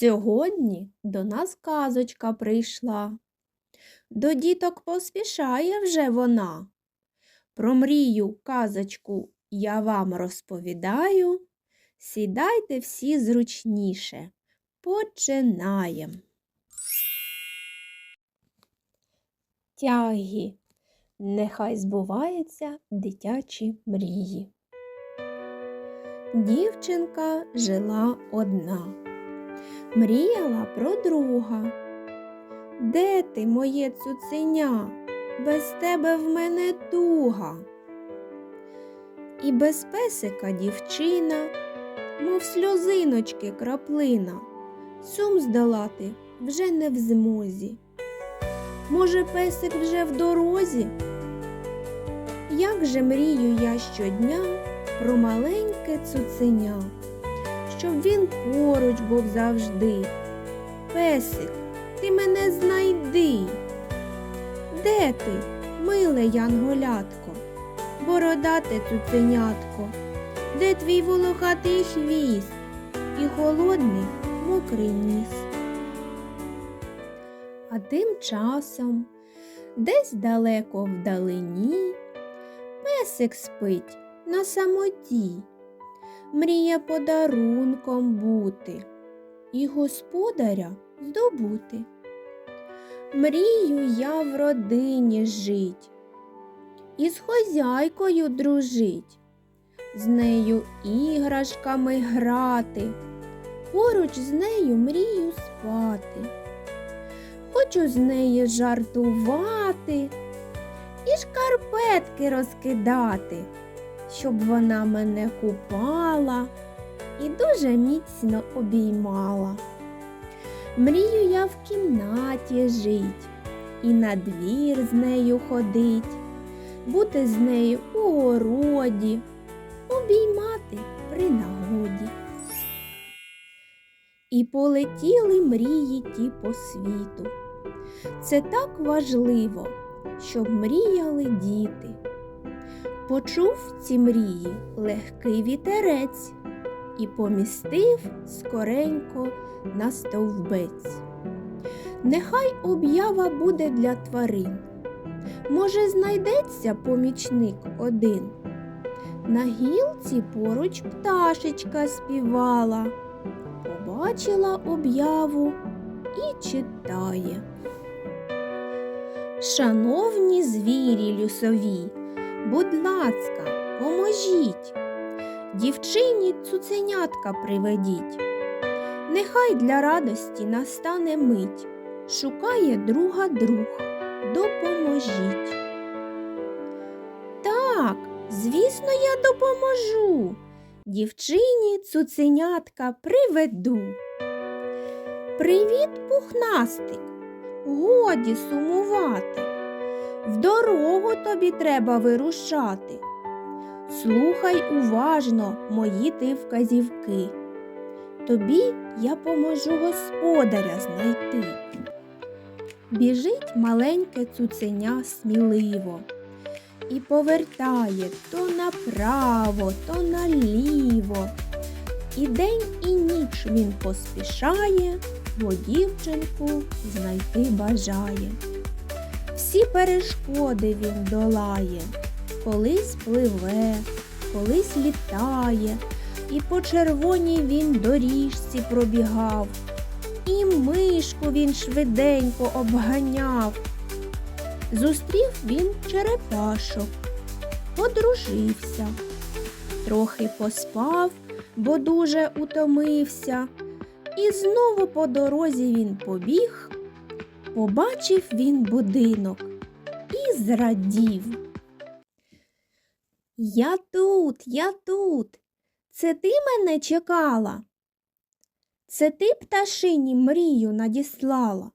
Сьогодні до нас казочка прийшла. До діток поспішає вже вона. Про мрію казочку я вам розповідаю. Сідайте всі зручніше. Починаємо. Тягі. Нехай збуваються дитячі мрії. Дівчинка жила одна мріяла про друга. Де ти, моє цуценя? Без тебе в мене туга. І без песика дівчина, мов сльозиночки краплина, сум здолати вже не в змозі. Може, песик вже в дорозі? Як же мрію я щодня про маленьке цуценя? Щоб він поруч був завжди. Песик, ти мене знайди. Де ти, миле янголятко, бородате цуценятко, де твій волохатий хвіст і холодний мокрий ніс? А тим часом десь далеко вдалині песик спить на самоті мріє подарунком бути і господаря здобути. Мрію я в родині жить, і з хозяйкою дружить, з нею іграшками грати, поруч з нею мрію спати. Хочу з нею жартувати і шкарпетки розкидати щоб вона мене купала і дуже міцно обіймала. Мрію я в кімнаті жить і на двір з нею ходить, бути з нею у городі, обіймати при нагоді. І полетіли мрії ті по світу. Це так важливо, щоб мріяли діти. Почув ці мрії легкий вітерець і помістив скоренько на стовбець. Нехай об'ява буде для тварин. Може, знайдеться помічник один. На гілці поруч пташечка співала, побачила об'яву і читає. Шановні звірі лісові, Будь ласка, поможіть, дівчині цуценятка приведіть. Нехай для радості настане мить, шукає друга друг, допоможіть. Так, звісно, я допоможу. Дівчині цуценятка приведу. Привіт, пухнастик, годі сумувати в дорогу тобі треба вирушати. Слухай уважно мої ти вказівки. Тобі я поможу господаря знайти. Біжить маленьке цуценя сміливо і повертає то направо, то наліво. І день і ніч він поспішає, бо дівчинку знайти бажає всі перешкоди він долає, колись пливе, колись літає, і по червоній він доріжці пробігав, і мишку він швиденько обганяв. Зустрів він черепашок, подружився, трохи поспав, бо дуже утомився, і знову по дорозі він побіг. Побачив він будинок і зрадів. Я тут, я тут. Це ти мене чекала? Це ти пташині мрію надіслала.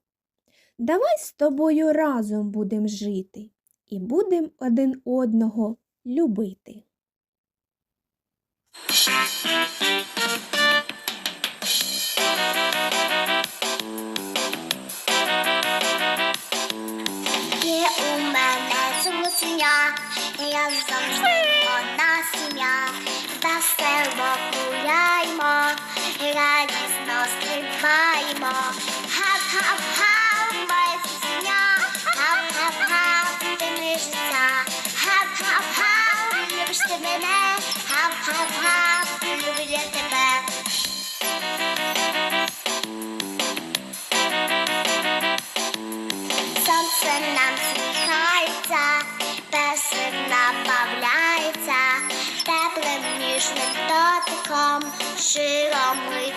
Давай з тобою разом будем жити і будем один одного любити. разом вона сім'я, весело гуляймо, радісно стрибаймо. Гап-хап-хап, моє сім'я, гап-хап-хап, ти ми життя, гап-хап-хап, любиш ти мене, гап-хап-хап, люблю я тебе. Широм ми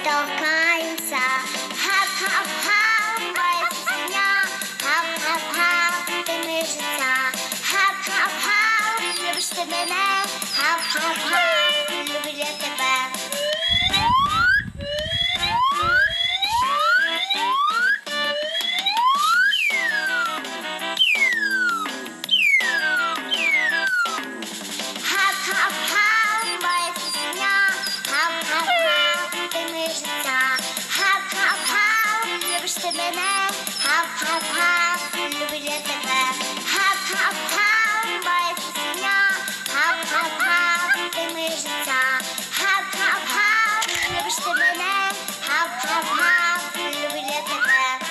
любиш мене, гав-гав-гав, люблю тебе.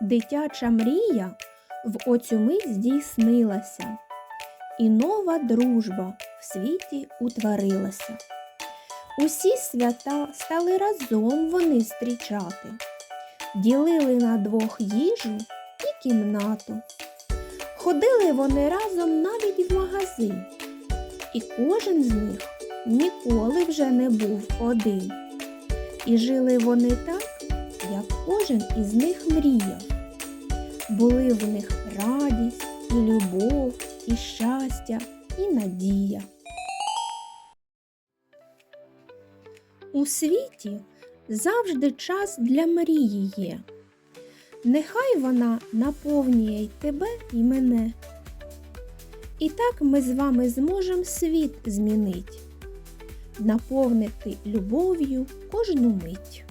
Дитяча мрія в оцю мить здійснилася, і нова дружба в світі утворилася. Усі свята стали разом вони зустрічати, ділили на двох їжу і кімнату. Ходили вони разом навіть в магазин, і кожен з них ніколи вже не був один. І жили вони так, як кожен із них мріяв. Були в них радість, і любов, і щастя, і надія. У світі завжди час для мрії є. Нехай вона наповнює й тебе і мене. І так ми з вами зможемо світ змінить, наповнити любов'ю кожну мить.